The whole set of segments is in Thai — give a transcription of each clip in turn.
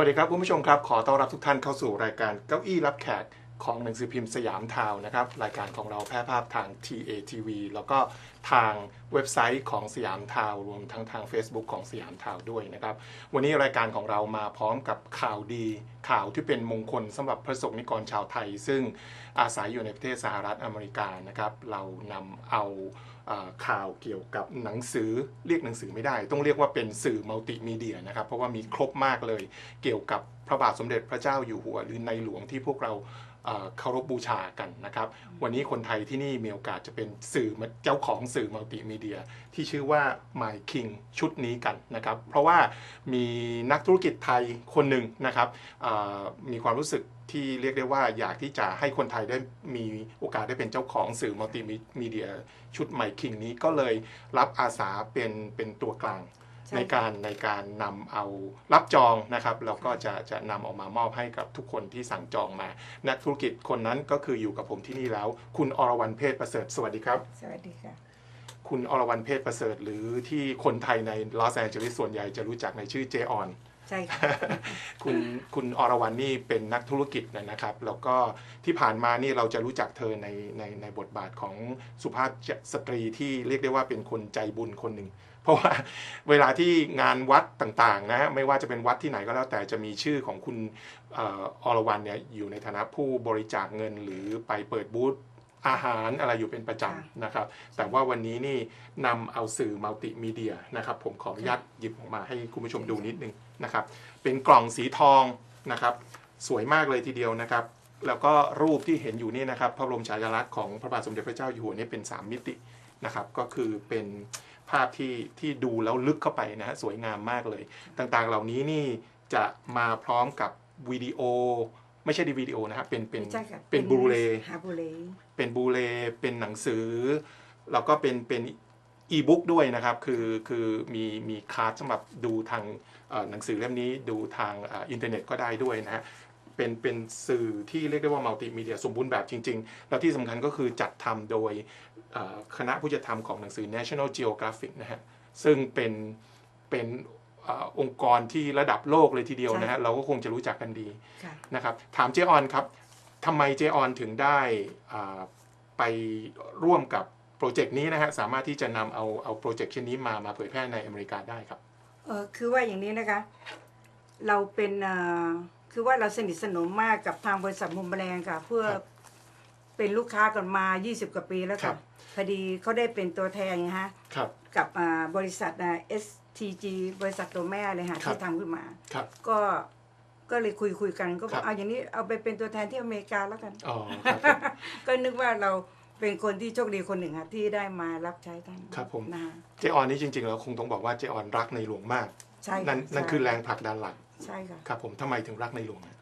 สวัสดีครับคุณผู้ชมครับ ขอต้อนรับทุกท่านเข้าสู่รายการเก้าอี้รับแขกของหนังสือพิมพ์สยามทาวนะครับรายการของเราแพร่ภาพทาง TATV แล้วก็ทางเว็บไซต์ของสยามทาวรวมทั้งทาง Facebook ของสยามทาวด้วยนะครับ วันนี้รายการของเรามาพร้อมกับข่าวดีข่าวที่เป็นมงคลสำหรับพระสงฆ์นิกรชาวไทย ซึ่งอาศัยอยู่ในประเทศสหรัฐอเมริกานะครับ เรานำเอาเอ่อ ข่าวเกี่ยวกับหนังสือเรียกหนังสือไม่ได้ ต้องเรียกว่าเป็นสื่อมัลติมีเดียนะครับ เพราะว่ามีครบมากเลยเกี่ยวกับพระบาทสมเด็จพระเจ้าอยู่หัวหรือในหลวงที่พวกเรา เคารพบูชากันนะครับ วันนี้คนไทยที่นี่มีโอกาสจะเป็นสื่อเจ้าของสื่อมัลติมีเดีย ที่ชื่อว่า My King ชุดนี้กันนะครับ เพราะว่ามีนักธุรกิจไทยคนหนึ่งนะครับมีความรู้สึกที่เรียกได้ว่าอยากที่จะให้คนไทยได้มีโอกาสได้เป็นเจ้าของสื่อมัลติมีเดียชุด My King นี้ก็เลยรับอาสาเป็นเป็นตัวกลาง ใช่ในการในการนำเอารับจองนะครับเราก็จะจะนำออกมามอบให้กับทุกคนที่สั่งจองมา นักธุรกิจคนนั้นก็คืออยู่กับผมที่นี่แล้ว คุณอรวรรณเพศประเสริฐสวัสดีครับ สวัสดีค่ะ คุณอรวรรณเพศประเสริฐ หรือที่คนไทยในลอสแอนเจลิสส่วนใหญ่จะรู้จักในชื่อเจออนใช่ค่ะคุณคุณอรวรรณนี่เป็นนักธุรกิจนะครับ แล้วก็ที่ผ่านมานี่เราจะรู้จักเธอในในในบทบาทของสุภาพสตรีที่เรียกได้ว่าเป็นคนใจบุญคนหนึ่ง เพราะว่าเวลาที่งานวัดต่างๆนะฮะไม่ว่าจะเป็นวัดที่ไหนก็แล้วแต่จะมีชื่อของคุณเอ่ออรวรรณเนี่ยอยู่ในฐานะผู้บริจาคเงินหรือไปเปิดบูธอาหารอะไรอยู่เป็นประจำนะครับ แต่ว่าวันนี้นี่นำเอาสื่อมัลติมีเดียนะครับ ผมขออนุญาตหยิบออกมาให้คุณผู้ชมดูนิดนึงนะครับ เป็นกล่องสีทองนะครับ สวยมากเลยทีเดียวนะครับ แล้วก็รูปที่เห็นอยู่นี่นะครับ พระบรมฉายาลักษณ์ของพระบาทสมเด็จพระเจ้าอยู่หัวเนี่ยเป็น 3 มิตินะครับ ก็คือเป็น ภาพที่ที่ดูแล้วลึกเข้าไปนะฮะสวยงามมากเลย ต่างๆ เหล่านี้นี่จะมาพร้อมกับวิดีโอ ไม่ใช่ดีวิดีโอนะครับเป็นเป็นใช่ค่ะเป็นบูเรฮาบูเรเป็นบูเลเป็นหนังสือ แล้วก็เป็นเป็นอีบุ๊กด้วยนะครับ คือคือมีมีคาร์ดสำหรับดูทางเอ่อหนังสือเล่มนี้ดูทางเอ่ออินเทอร์เน็ตก็ได้ด้วยนะฮะ เป็นเป็นสื่อที่เรียกได้ว่ามัลติมีเดียสมบูรณ์แบบจริง ๆ แล้วที่สำคัญก็คือจัดทำโดยเอ่อคณะผู้จัดทำของหนังสือ National Geographic นะฮะซึ่งเป็นเป็นเอ่อองค์กรที่ระดับโลกเลยทีเดียวนะฮะเราก็คงจะรู้จักกันดีค่ะนะครับถามเจออนครับทำไมเจออนถึงได้อ่าไปร่วมกับโปรเจกต์นี้นะฮะสามารถที่จะนำเอาเอาโปรเจกต์ชิ้นนี้มามาเผยแพร่ในอเมริกาได้ครับเออคือว่าอย่างนี้นะคะ เราเป็นเอ่อ คือว่าเราสนิทสนมมากกับทางบริษัทมุมแมลงค่ะ เพื่อครับเป็นลูกค้ากันมา 20 กว่าปีแล้วครัค่ะบ พอดีเขาได้เป็นตัวแทนไงฮะครับ กับอ่าบริษัทอ่า STG บริษัทตัวแม่เลยค่ะครับ ที่ทำขึ้นมา ครับ ก็ก็เลยคุยคุยกันก็บครัอกบ เอาอย่างนี้เอาไปเป็นตัวแทนที่อเมริกาแล้วกัน อ๋อครับผม ก็นึกว่าเราเป็นคนที่โชคดีคนหนึ่งค่ะที่ได้มารับใช้ท่านครับผม นะคะเจออนนี่จริงๆแล้วคงต้องบอกว่าเจออนรักในหลวงมาก ใช่นั่นค่ะนั่นใช่คือแรงผลักดันหลัก ใช่ค่ะ ครับผมทำไมถึงรักในหลวงฮะ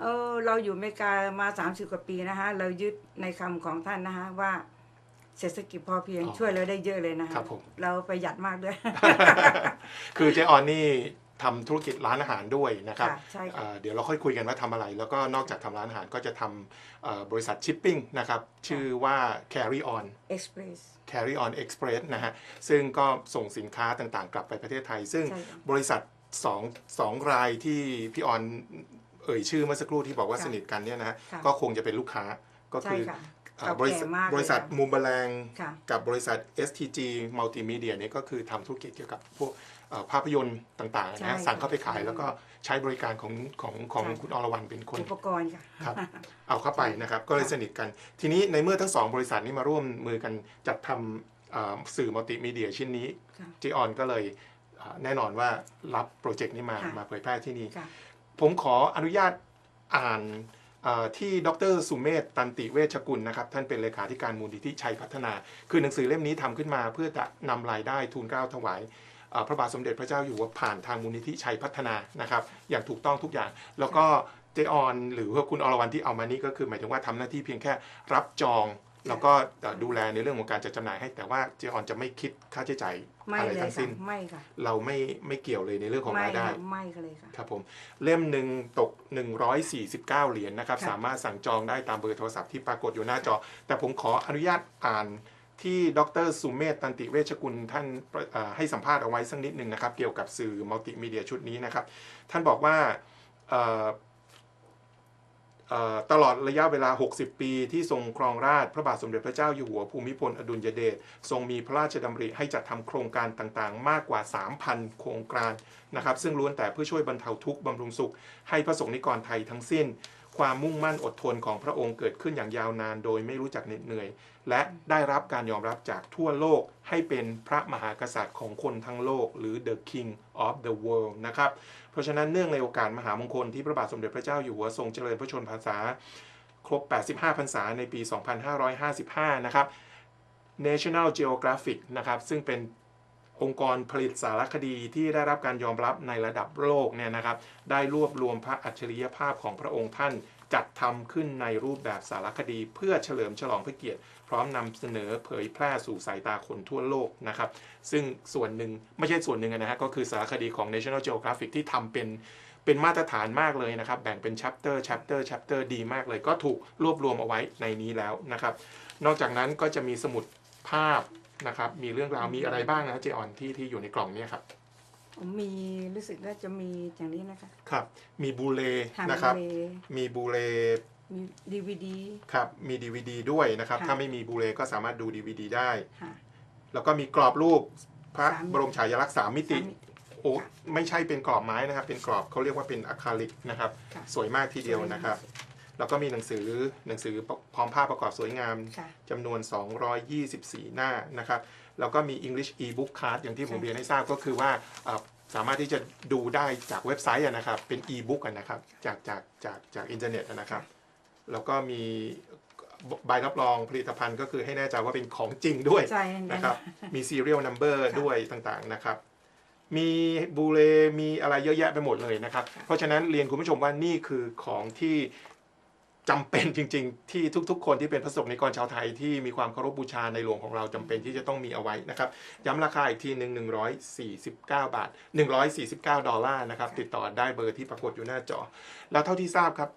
เออเราอยู่อเมริกามา 30 กว่าปีนะคะ เรายึดในคำของท่านนะคะว่าเศรษฐกิจพอเพียงช่วยเราได้เยอะเลยนะคะครับผม เราประหยัดมากด้วย คือเจออนนี่ทำธุรกิจร้านอาหารด้วยนะครับค่ะใช่ค่ะ เอ่อเดี๋ยวเราค่อยคุยกันว่าทำอะไร แล้วก็นอกจากทำร้านอาหารก็จะทำเอ่อบริษัทชิปปิ้งนะครับชื่อว่า Carry On Express Carry On Express นะฮะซึ่งก็ส่งสินค้าต่างๆ กลับไปประเทศไทย ซึ่งใช่ค่ะ บริษัท สองสองรายที่พี่ออนเอ่ยชื่อเมื่อสักครู่ที่บอกว่าค่ะสนิทกันเนี่ยนะฮะค่ะก็คงจะเป็นลูกค้าก็ใช่คือค่ะเอ่อเก่าบริษัแก่ทมากเลยบริษัทค่ะมุมแมลง ค่ะ กับบริษัท STG Multimedia เนี่ยก็คือทำธุรกิจเกี่ยวกับพวกเอ่อภาพยนตร์ต่างๆใช่นะฮะค่ะสั่งเข้าไปขายใช่แล้วก็ใช้บริการของของของใช่ คุณอรวรรณเป็นคน อุปกรณ์ค่ะ ครับ เอาเข้าไปนะครับ ก็เลยค่ะสนิทกัน ทีนี้ในเมื่อทั้งสองบริษัทนี้มาร่วมมือกันจัดทำเอ่อสื่อมัลติมีเดียชิ้นนี้ค่ะเจออนก็เลยเอ่อ แน่นอนว่ารับโปรเจกต์นี้มาค่ะมาเผยแพร่ที่นี่ค่ะผมขออนุญาตอ่านเอ่อที่ดรสุเมธตันติเวชกุลนะครับ ท่านเป็นเลขาธิการมูลนิธิชัยพัฒนา คือหนังสือเล่มนี้ทำขึ้นมา เพื่อจะนำรายได้ทูลเกล้าถวายเอ่อพระบาทสมเด็จพระเจ้าอยู่หัวผ่านทางมูลนิธิชัยพัฒนานะครับ อย่างถูกต้องทุกอย่าง แล้วก็เจออนหรือว่าคุณอรวรรณที่เอามานี่ก็คือหมายถึงว่าทำหน้าที่เพียงแค่รับจอง แล้วก็เอ่อดูแลในเรื่องของการจัดจำหน่ายให้ แต่ว่าเจออนจะไม่คิดค่าใช้จ่ายไม่อะไรเลยทั้งค่ะสิ้นไม่ค่ะเราไม่ไม่เกี่ยวเลยในเรื่องของไม่รายได้ค่ะไม่ค่ะเลยค่ะครับผมเล่มหนึ่งตก 149 เหรียญนะครับค่ะสามารถสั่งจองได้ตามเบอร์โทรศัพท์ที่ปรากฏอยู่หน้าจอ แต่ผมขออนุญาตอ่านที่ดรสุเมธตันติเวชกุลท่านเอ่อให้สัมภาษณ์เอาไว้สักนิดหนึ่งนะครับ เกี่ยวกับสื่อมัลติมีเดียชุดนี้นะครับ ท่านบอกว่าเอ่อเอ่อ ตลอดระยะเวลา 60 ปีที่ทรงครองราชพระบาทสมเด็จพระเจ้าอยู่หัวภูมิพลอดุลยเดชทรงมีพระราชดำริให้จัดทำโครงการต่างๆ มากกว่า 3,000 โครงการนะครับซึ่งล้วนแต่เพื่อช่วยบรรเทาทุกข์บำรุงสุข ให้พระสงฆ์นิกรไทยทั้งสิ้น ความมุ่งมั่นอดทนของพระองค์เกิดขึ้นอย่างยาวนานโดยไม่รู้จักเหน็ดเหนื่อย และได้รับการยอมรับจากทั่วโลกให้เป็นพระมหากษัตริย์ของคนทั้งโลก หรือ the king of the world นะครับ เพราะฉะนั้นเนื่องในโอกาสมหามงคลที่พระบาทสมเด็จพระเจ้าอยู่หัวทรงเจริญพระชนมพรรษา ครบ 85 พรรษาในปี 2555 นะครับ National Geographic นะครับซึ่งเป็น องค์กรผลิตสารคดีที่ได้รับการยอมรับในระดับโลกเนี่ยนะครับ ได้รวบรวมพระอัจฉริยภาพของพระองค์ท่าน จัดทำขึ้นในรูปแบบสารคดีเพื่อเฉลิมฉลองพระเกียรติ พร้อมนำเสนอเผยแพร่สู่สายตาคนทั่วโลกนะครับ ซึ่งส่วนหนึ่งไม่ใช่ส่วนหนึ่งนะฮะก็คือสารคดีของ National Geographic ที่ทำเป็นเป็นมาตรฐานมากเลยนะครับ แบ่งเป็น chapter chapter chapter ดีมากเลย ก็ถูกรวบรวมเอาไว้ในนี้แล้วนะครับ นอกจากนั้นก็จะมีสมุดภาพ นะครับ มีเรื่องราวมีอะไรบ้างนะเจออนที่ที่อยู่ในกล่องเนี้ครับมีรู้สึกว่าจะมีอย่างนี้นะคะครับ มีบูเลทางนะครับ เลมีบูเลมีดีวีดี ครับ มี DVD ด้วยนะครับ ค่ะ ถ้าไม่มีบูเลก็สามารถดู DVD ได้ ค่ะ แล้วก็มีกรอบรูปพระสามมิติบรมฉายาลักษณ์สามมิติ สามมิติ โอ้ไม่ใช่เป็นกรอบไม้นะครับ เป็นกรอบเขาเรียกว่าเป็นอะคริลิกนะครับ ค่ะ สวยมากทีเดียวนะครับ แล้วก็มีหนังสือหนังสือพร้อมภาพประกอบสวยงามค่ะจำนวน 224 หน้านะครับแล้วก็มี English e-book card อย่างที่ผมใช่เรียนให้ทราบก็คือว่าเอ่อสามารถที่จะดูได้จากเว็บไซต์อะนะครับ เป็น e-book อะนะครับจากจากจากจากอินเทอร์เน็ตอะนะครับ แล้วก็มีใบรับรองผลิตภัณฑ์ก็คือให้แน่ใจว่าเป็นของจริงด้วยใช่นะครับ มี serial number ค่ะด้วยต่างๆนะครับ มีบูเลมีอะไรเยอะแยะไปหมดเลยนะครับค่ะเพราะฉะนั้นเรียนคุณผู้ชมว่านี่คือของที่ จำเป็นจริง ๆ ที่ทุก ๆ คนที่เป็นพระสงฆ์นิกรชาวไทยที่มีความเคารพบูชาในหลวงของเราจำเป็นที่จะต้องมีเอาไว้นะครับ ย้ำราคาอีกทีหนึ่ง149 บาท 149 ดอลลาร์นะครับ ติดต่อได้เบอร์ที่ปรากฏอยู่หน้าจอ แล้วเท่าที่ทราบครับ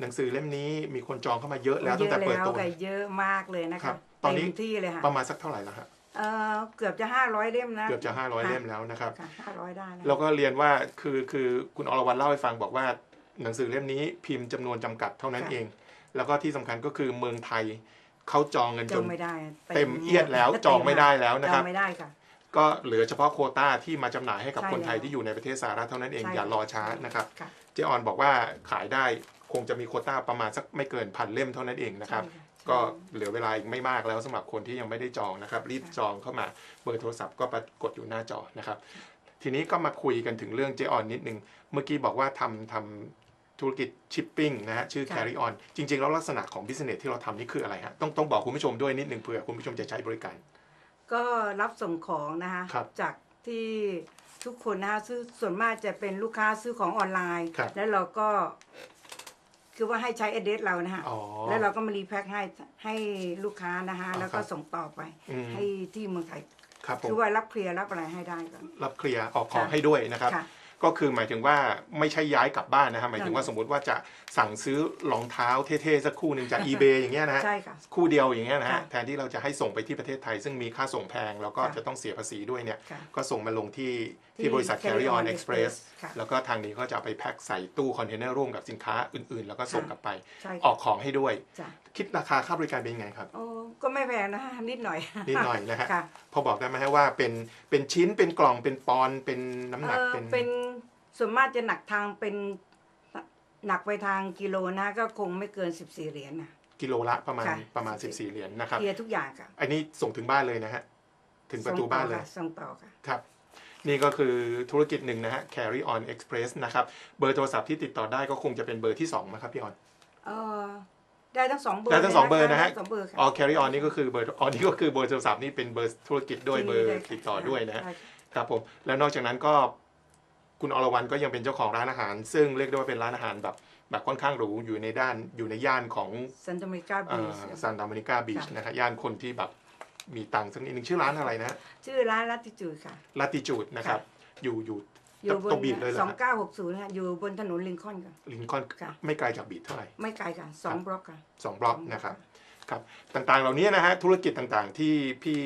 หนังสือเล่มนี้มีคนจองเข้ามาเยอะแล้วตั้งแต่เปิดตัวเยอะแล้วค่ะเยอะมากเลยนะครัคะบตอนนี้เต็มที่เลยค่ะประมาณสักเท่าไหร่แล้วครับเออเกือบจะห้าร้อยเล่มนะ เกือบจะ 500 เล่มแล้วนะครับค่ะห้าร้อยได้แล้วแล้วก็เรียนว่าคือคือคุณอรวรรณเล่าให้ฟังบอกว่า หนังสือเล่มนี้พิมพ์จำนวนจำกัดเท่านั้นเอง แล้วก็ที่สำคัญก็คือเมืองไทยเขาจองกันจจอนงไม่ได้เต็มเอียดแล้วจองไม่ได้แล้วนะจคอรังบไม่ได้ค่ะ ก็เหลือเฉพาะโควต้าที่มาจำหน่ายให้กับใช่คนไทยแล้วที่อยู่ในประเทศสหรัฐเท่านั้นเองใช่ อย่ารอช้านะครับ ค่ะเจออนบอกว่าขายได้คงจะมีโควต้าประมาณสักไม่เกินพันเล่มเท่านั้นเองนะครับ ใช่ค่ะก็เหลือเวลาอีกไม่มากแล้วสำหรับคนที่ยังไม่ได้จองนะครับ รีบจองเข้ามาเบอร์โทรศัพท์ก็ปรากฏอยู่หน้าจอนะครับ ทีนี้ก็มาคุยกันถึงเรื่องเจออนนิดนึง เมื่อกี้บอกว่าทำทำ ธุรกิจชิปปิ้งนะฮะชื่อค่ะ Carry On จริง ๆ แล้วลักษณะของบิสเนสที่เราทำนี่คืออะไรฮะต้องต้องบอกคุณผู้ชมด้วยนิดนึงเผื่อคุณผู้ชมจะใช้บริการ ก็รับส่งของนะคะครับจากที่ทุกคนนะคะซื้อส่วนมากจะเป็นลูกค้าซื้อของออนไลน์ ครับ แล้วเราก็ คือว่าให้ใช้เอเดสเรานะคะอ๋อ แล้วเราก็มารีแพ็คให้ให้ลูกค้านะคะอ๋อแล้วครัก็บส่งต่อไป อืม ให้ที่เมืองไทยครับผมคือว่ารับเคลียร์รับอะไรให้ได้ก่อน รับเคลียร์ออกของค่ะให้ด้วยนะครับ ค่ะ ก็คือหมายถึงว่าไม่ใช่ย้ายกลับบ้านนะครับหมายถึงว่าใช่สมมติว่าจะสั่งซื้อรองเท้าเท่ๆสักคู่หนึ่งจาก eBay อย่างเงี้ยนะฮะใช่ค่ะ คู่เดียวอย่างเงี้ยนะฮะค่ะแทนที่เราจะให้ส่งไปที่ประเทศไทย ซึ่งมีค่าส่งแพง แล้วก็ค่ะจะต้องเสียภาษีด้วยเนี่ยค่ะก็ส่งมาลงที่ที่ที่บริษัท Carry Carry On On Express Express ค่ะแล้วก็ทางนี้ก็จะเอาไปแพ็คใส่ตู้คอนเทนเนอร์ร่วมกับสินค้าอื่นๆ แล้วก็ส่งค่ะ กลับไป ใช่ออกของให้ด้วย จ้ะคิดราคาค่าบริการเป็นยังไงครับ โอ้ก็ไม่แพงนะนิดหน่อยนิดหน่อยนะฮะค่ะพอบอกได้ไหมฮะว่าเป็นเป็นชิ้นเป็นกล่องเป็นปอนด์เป็นน้ำหนักเออเป็นเป็นส่วนมากจะหนักทางเป็นหนักไปทางกิโลนะ ก็คงไม่เกิน 14 เหรียญนะ กิโลละประมาณค่ะประมาณ14 เหรียญนะครับ เคลียร์ทุกอย่างค่ะอันนี้ส่งถึงบ้านเลยนะฮะ ถึงประตูบ้านเลย ส่งต่อค่ะ ครับ นี่ก็คือธุรกิจหนึ่งนะฮะ Carry On Express นะครับ เบอร์โทรศัพท์ที่ติดต่อได้ก็คงจะเป็นเบอร์ที่2นะครับพี่ออน เออ ได้ทั้งสองเบอร์ได้ทั้งสองเบอร์นะฮะได้ทั้งสองเบอร์ค่ะอ๋อ Carry On นี่ก็คือเบอร์อ๋อนี่ก็คือเบอร์โทรศัพท์นี่เป็นเบอร์ธุรกิจด้วยเบอร์ที่นี่ติดต่อด้วยนะฮะใช่ครับผมแล้วนอกจากนั้นก็คุณอรวรรณก็ยังเป็นเจ้าของร้านอาหาร ซึ่งเรียกได้ว่าเป็นร้านอาหารแบบแบบค่อนข้างหรูอยู่ในด้านอยู่ในย่านของซันตาเมกาบีชซานตามานิกาบีชค่ะนะฮะย่านคนที่แบบมีตังค์สักนิดหนึ่งชื่อร้านอะไรนะ ชื่อร้านลัติจูดค่ะลาติจูดนะครับอยู่อยู่ อยู่บตรงนบีดเลยเหรอสองฮะเก้าหกศูนย์ค่ะอยู่บนถนนลิงคอล์นค่ะ ลินคอล์นค่ะ ไม่ไกลจากบีดเท่าไหร่ ไม่ไกลค่ะสองบล็อกค่ะ สองบล็อกนะครับครับต่างๆเหล่านี้นะฮะธุรกิจต่างๆที่พี่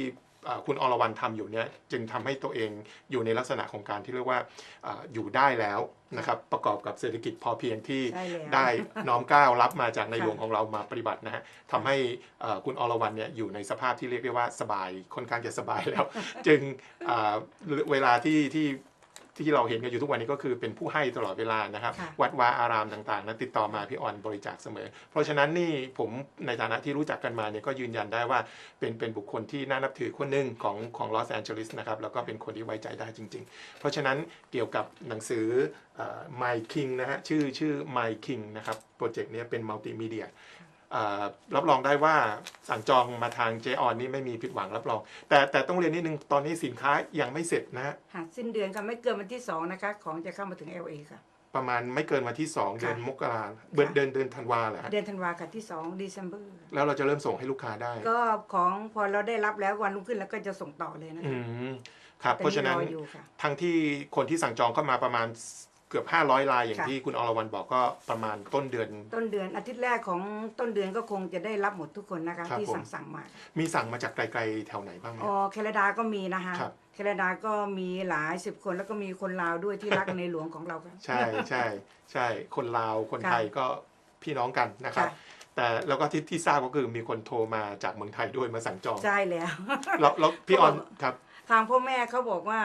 เอ่อคุณอรวรรณทำอยู่เนี่ยจึงทำให้ตัวเองอยู่ในลักษณะของการที่เรียกว่าเอ่ออยู่ได้แล้วนะครับประกอบกับเศรษฐกิจพอเพียงที่ใช่แล้ว ได้น้อมเกล้าวรับมาจากในค่ะหลวงของเรามาปฏิบัตินะฮะทำให้เอ่อคุณอรวรรณเนี่ยอยู่ในสภาพที่เรียกได้ว่าสบายค่อนข้างจะสบายแล้ว จึงเอ่อเวลาที่ที่ ที่เราเห็นกันอยู่ทุกวันนี้ก็คือเป็นผู้ให้ตลอดเวลานะครับค่ะวัดวาอารามต่างๆนั้นติดต่อมาพี่ออนบริจาคเสมอ เพราะฉะนั้นนี่ผมในฐานะที่รู้จักกันมาเนี่ยก็ยืนยันได้ว่าเป็นเป็นบุคคลที่น่านับถือคนหนึ่งของของลอสแอนเจลิสนะครับแล้วก็เป็นคนที่ไว้ใจได้จริง ๆ เพราะฉะนั้นเกี่ยวกับหนังสือเอ่อ My King นะฮะชื่อชื่อ My King นะครับโปรเจกต์เนี้ยเป็นมัลติมีเดีย รับรองได้ว่าสั่งจองมาทางเจออนนี่ไม่มีผิดหวังรับรอง แต่แต่ต้องเรียนนิดนึงตอนนี้สินค้ายังไม่เสร็จนะฮะค่ะสิ้นเดือนค่ะไม่เกินวันที่สองนะคะของจะเข้ามาถึง LA ค่ะ ประมาณไม่เกินวันที่2เดือนมกราเดือนเดือนเดือนธันวาแหละเดือนธันวาค่ะที่สอง December แล้วเราจะเริ่มส่งให้ลูกค้าได้ ก็ของพอเราได้รับแล้ววันรุ่งขึ้นแล้วก็จะส่งต่อเลยนะอืคะมครับแต่เพราะฉะนั้นรออยู่ค่ะทั้งที่คนที่สั่งจองเข้ามาประมาณเกือบ 500 ลายอย่างค่ะ ที่คุณอรวรรณบอกก็ประมาณต้นเดือน ต้นเดือนอาทิตย์แรกของต้นเดือนก็คงจะได้รับหมดทุกคนนะคะ ครับที่ผม สั่งสั่งมามีสั่งมาจากไกลๆแถวไหนบ้างไหม อ๋อแคนาดาก็มีนะคะครับ แคนาดาก็มีหลายสิบคนแล้วก็มีคนลาวด้วยที่รักในหลวงของเราค่ะ ใช่ใช่ใช่คนลาวคนค่ะไทยก็พี่น้องกันนะครับ ค่ะ แต่แล้วก็ที่ที่ทราบก็คือมีคนโทรมาจากเมืองไทยด้วยมาสั่งจองใช่แล้ว แล้วแล้วพี่ออนครับ ทางพ่อแม่เขาบอกว่า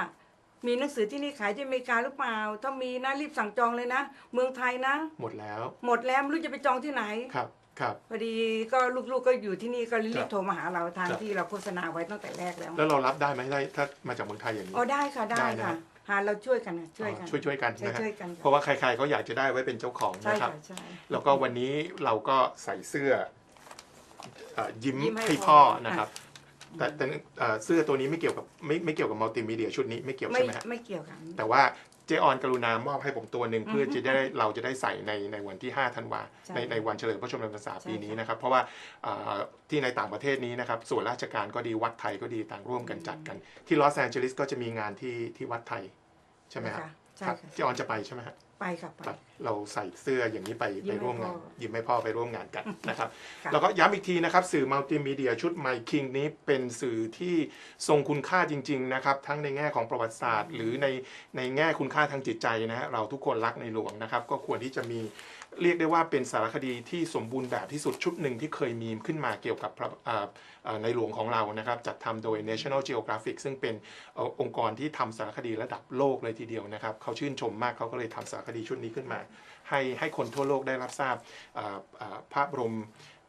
มีหนังสือที่นี่ขายที่อเมริกาหรือเปล่า ถ้ามีนะรีบสั่งจองเลยนะ เมืองไทยนะ หมดแล้ว หมดแล้วไม่รู้จะไปจองที่ไหน ครับ ครับ พอดีก็ลูกๆก็อยู่ที่นี่ก็รีครับบโทรมาหาเราทางครับ ที่เราโฆษณาไว้ตั้งแต่แรกแล้วแล้วเรารับได้ไหมได้ถ้ามาจากเมืองไทยอย่างนี้ อ๋อได้ค่ะได้ได้นะ ค่ะ หาเราช่วยกันนะช่วยกัน ช่วยช่วยๆกันช่วยนะฮะช่วยกันเพราะว่าใครๆก็อยากจะได้ไว้เป็นเจ้าของใช่นะครับ ค่ะใช่ แล้วก็วันนี้เราก็ใส่เสื้อเอ่อยิ้มยิ้มให้ให้พ่พ่ออนะครับ แต่แต่เอ่อเสื้อตัวนี้ไม่เกี่ยวกับไม่ไม่เกี่ยวกับมัลติมีเดียชุดนี้ไม่เกี่ยวไม่ใช่ไหมฮะไม่เกี่ยวกัน แต่ว่าเจออนกรุณามอบให้ผมตัวหนึ่งอือฮึเพื่อจะได้เราจะได้ใส่ในในวันที่ 5 ธันวาใช่ในในวันเฉลิมพระชนมพรรษาใช่ปีนี้ค่ะนะครับ เพราะว่าเอ่อที่ในต่างประเทศนี้นะครับส่วนราชการก็ดีวัดไทยก็ดีต่างร่วมกันจัดกัน ที่ลอสแอนเจลิสก็จะมีงานที่ที่วัดไทยใช่ไหมครับค่ะใช่ครับค่ะ เจออนจะไปใช่ไหมฮะ ไปค่ะไปครับ เราใส่เสื้ออย่างนี้ไปยิ้ไปมให้ร่วมงานพ่อยิ้มให้พ่อไปร่วมงานกันนะครับค่ะแล้วก็ย้ำอีกทีนะครับ สื่อมัลติมีเดียชุด My King นี้เป็นสื่อที่ทรงคุณค่าจริง ๆ นะครับ ทั้งในแง่ของประวัติศาสตร์ หรือในในแง่คุณค่าทางจิตใจนะฮะเราทุกคนรักในหลวงนะครับ ก็ควรที่จะมีเรียกได้ว่าเป็นสารคดีที่สมบูรณ์แบบที่สุดชุดหนึ่งที่เคยมีขึ้นมาเกี่ยวกับพระอ่าอ่าในหลวงของเรานะครับจัดทำโดย National Geographic ซึ่งเป็นเอ่อองค์กรที่ทำสารคดีระดับโลกเลยทีเดียวนะครับเขาชื่นชมมากเขาก็เลยทำสารคดีชุดนี้ขึ้นมาให้ให้คนทั่วโลกได้รับทราบอ่าอ่าพระบรม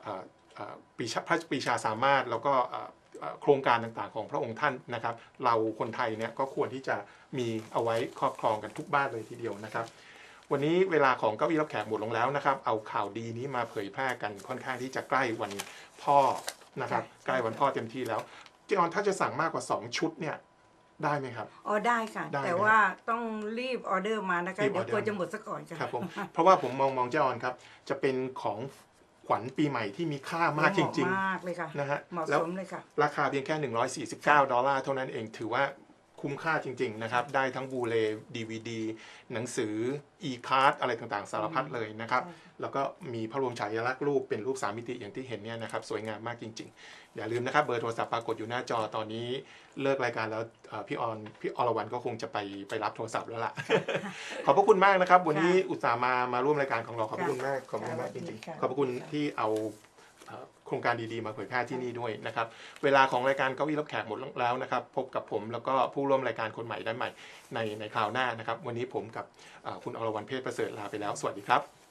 อ่าอ่าปรีชาพระปรีชาสามารถแล้วก็อ่าอ่าโครงการต่างๆของพระองค์ท่านนะครับ เราคนไทยเนี่ยก็ควรที่จะมีเอาไว้ครอบครองกันทุกบ้านเลยทีเดียวนะครับ วันนี้เวลาของเก้าอี้รับแขกหมดลงแล้วนะครับ เอาข่าวดีนี้มาเผยแพร่กันค่อนข้างที่จะใกล้วันพ่อนะครับใช่ใกล้วันพ่อเต็มที่แล้วเจออนถ้าจะสั่งมากกว่า 2 ชุดเนี่ย ได้ไหมครับ อ๋อได้ค่ะ ได้แต่ไหมว่าต้องรีบออเดอร์มานะคะรีบเดี๋ยวออเดอร์ กลัวจะหมดซะก่อนค่ะ ครับผม เพราะว่าผมมองมองเจออนครับ จะเป็นของขวัญปีใหม่ที่มีค่ามากจริงเหมาะมากเลยค่ะ ๆ นะฮะเหมาะแล้วสมเลยค่ะ ราคาเพียงแค่ 149 ดอลลาร์เท่านั้นเองถือว่า คุ้มค่าจริง ๆ นะครับ ได้ทั้งบูเลดีวีดีหนังสือ e-card อะไรต่างๆ สารพัดเลยนะครับใช่ค่ะแล้วก็มีพระบรมฉายาลักษณ์รูปเป็นรูปสามมิติอย่างที่เห็นเนี่ยนะครับ สวยงามมากจริง ๆ อย่าลืมนะครับเบอร์โทรศัพท์ปรากฏอยู่หน้าจอตอนนี้เลิกรายการแล้วเอ่อพี่ออนพี่อรวรรณก็คงจะไปไปรับโทรศัพท์แล้วล่ะ ขอบพระคุณมากนะครับ วันนี้อุตส่าห์มามาร่วมรายการของเราขอบพระคุณมากขอบคุณมากจริงๆขอบพระคุณที่เอาเอ่อโครงการดีๆมาเผยแพร่ที่นี่ด้วยนะครับ เวลาของรายการเก้าอี้รับแขกหมดแล้วนะครับ พบกับผมแล้วก็ผู้ร่วมรายการคนใหม่ได้ใหม่ในในคราวหน้านะครับ วันนี้ผมกับคุณอรวรรณเพศประเสริฐลาไปแล้ว สวัสดีครับ